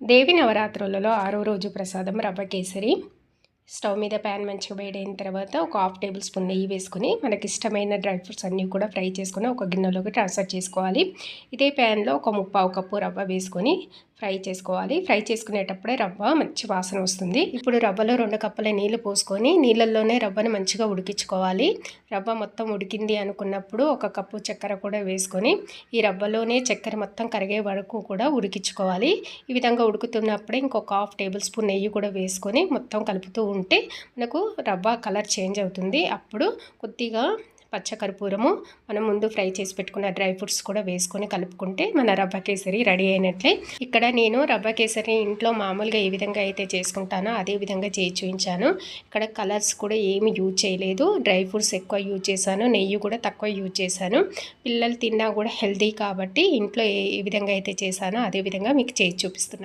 దేవి నవరాత్రులలో ఆరో రోజు ప్రసాదం రవ్వ కేసరి. స్టవ్ మీద ప్యాన్ మంచిగా వేడైన తర్వాత ఒక హాఫ్ టేబుల్ స్పూన్ నెయ్యి వేసుకొని మనకి ఇష్టమైన డ్రై ఫ్రూట్స్ అన్నీ కూడా ఫ్రై చేసుకొని ఒక గిన్నెలోకి ట్రాన్స్ఫర్ చేసుకోవాలి. ఇదే ప్యాన్లో ఒక ముప్పావు కప్పు రవ్వ వేసుకొని ఫ్రై చేసుకోవాలి. ఫ్రై చేసుకునేటప్పుడే రవ్వ మంచి వాసన వస్తుంది. ఇప్పుడు రవ్వలో రెండు కప్పుల నీళ్ళు పోసుకొని నీళ్ళల్లోనే రవ్వను మంచిగా ఉడికించుకోవాలి. రవ్వ మొత్తం ఉడికింది అనుకున్నప్పుడు ఒక కప్పు చక్కెర కూడా వేసుకొని ఈ రవ్వలోనే చక్కెర మొత్తం కరిగే వరకు కూడా ఉడికించుకోవాలి. ఈ విధంగా ఉడుకుతున్నప్పుడే ఇంకొక హాఫ్ టేబుల్ స్పూన్ నెయ్యి కూడా వేసుకొని మొత్తం కలుపుతూ ఉంటే మనకు రవ్వ కలర్ చేంజ్ అవుతుంది. అప్పుడు కొద్దిగా పచ్చకర్పూరము మనం ముందు ఫ్రై చేసి పెట్టుకున్న డ్రై ఫ్రూట్స్ కూడా వేసుకొని కలుపుకుంటే మన రవ్వ కేసరి రెడీ అయినట్లే. ఇక్కడ నేను రవ్వ కేసరి ఇంట్లో మామూలుగా ఏ విధంగా అయితే చేసుకుంటానో అదే విధంగా చేయి చూపించాను ఇక్కడ కలర్స్ కూడా ఏమి యూజ్ చేయలేదు. డ్రై ఫ్రూట్స్ ఎక్కువ యూజ్ చేశాను. నెయ్యి కూడా తక్కువ యూజ్ చేశాను. పిల్లలు తిన్నా కూడా హెల్తీ కాబట్టి ఇంట్లో ఏ విధంగా అయితే చేశానో అదే విధంగా మీకు చేసి చూపిస్తున్నాను.